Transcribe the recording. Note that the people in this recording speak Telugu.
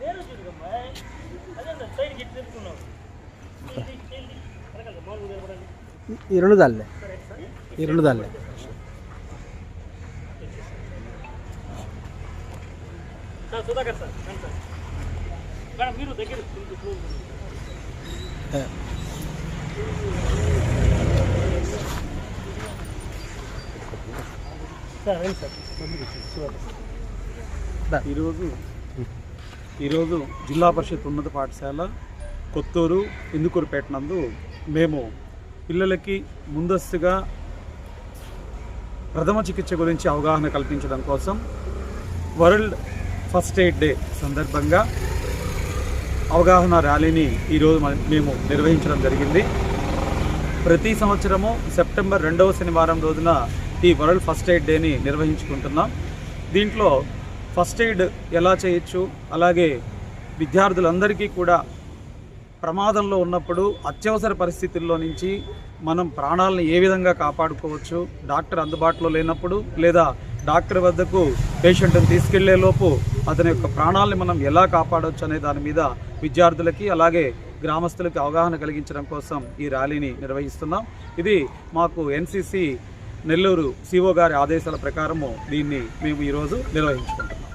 వేరే చూడమ్మా అదే సైడ్కి ఇటు తిరుగుతున్నావు కరగల మామూలు నిలబడండి ఈ రెండు దాల్లే ఈ రెండు దాల్లే సార్ సుధాకర్ సార్ రండి సార్ మేడం మీరు దగ్గర ఈరోజు ఈరోజు జిల్లా పరిషత్ ఉన్నత పాఠశాల కొత్తూరు ఇందుకూరుపేట నందు మేము పిల్లలకి ముందస్తుగా ప్రథమ చికిత్స గురించి అవగాహన కల్పించడం కోసం వరల్డ్ ఫస్ట్ ఎయిడ్ డే సందర్భంగా అవగాహన ర్యాలీని ఈరోజు మేము నిర్వహించడం జరిగింది. ప్రతి సంవత్సరము సెప్టెంబర్ రెండవ శనివారం రోజున ఈ వరల్డ్ ఫస్ట్ ఎయిడ్ డేని నిర్వహించుకుంటున్నాం. దీంట్లో ఫస్ట్ ఎయిడ్ ఎలా చేయొచ్చు? అలాగే విద్యార్థులందరికీ కూడా ప్రమాదంలో ఉన్నప్పుడు అత్యవసర పరిస్థితుల్లో నుంచి మనం ప్రాణాలను ఏ విధంగా కాపాడుకోవచ్చు? డాక్టర్ అందుబాటులో లేనప్పుడు లేదా డాక్టర్ వద్దకు పేషెంట్ని తీసుకెళ్ళే లోపు అతని యొక్క ప్రాణాలని మనం ఎలా కాపాడవచ్చు అనే దాని మీద విద్యార్థులకి అలాగే గ్రామస్తులకి అవగాహన కలిగించడం కోసం ఈ ర్యాలీని నిర్వహిస్తున్నాం. ఇది మాకు ఎన్సీసీ నెల్లూరు సిఓ గారి ఆదేశాల ప్రకారము దీన్ని మేము ఈరోజు నిర్వహించుకుంటున్నాం.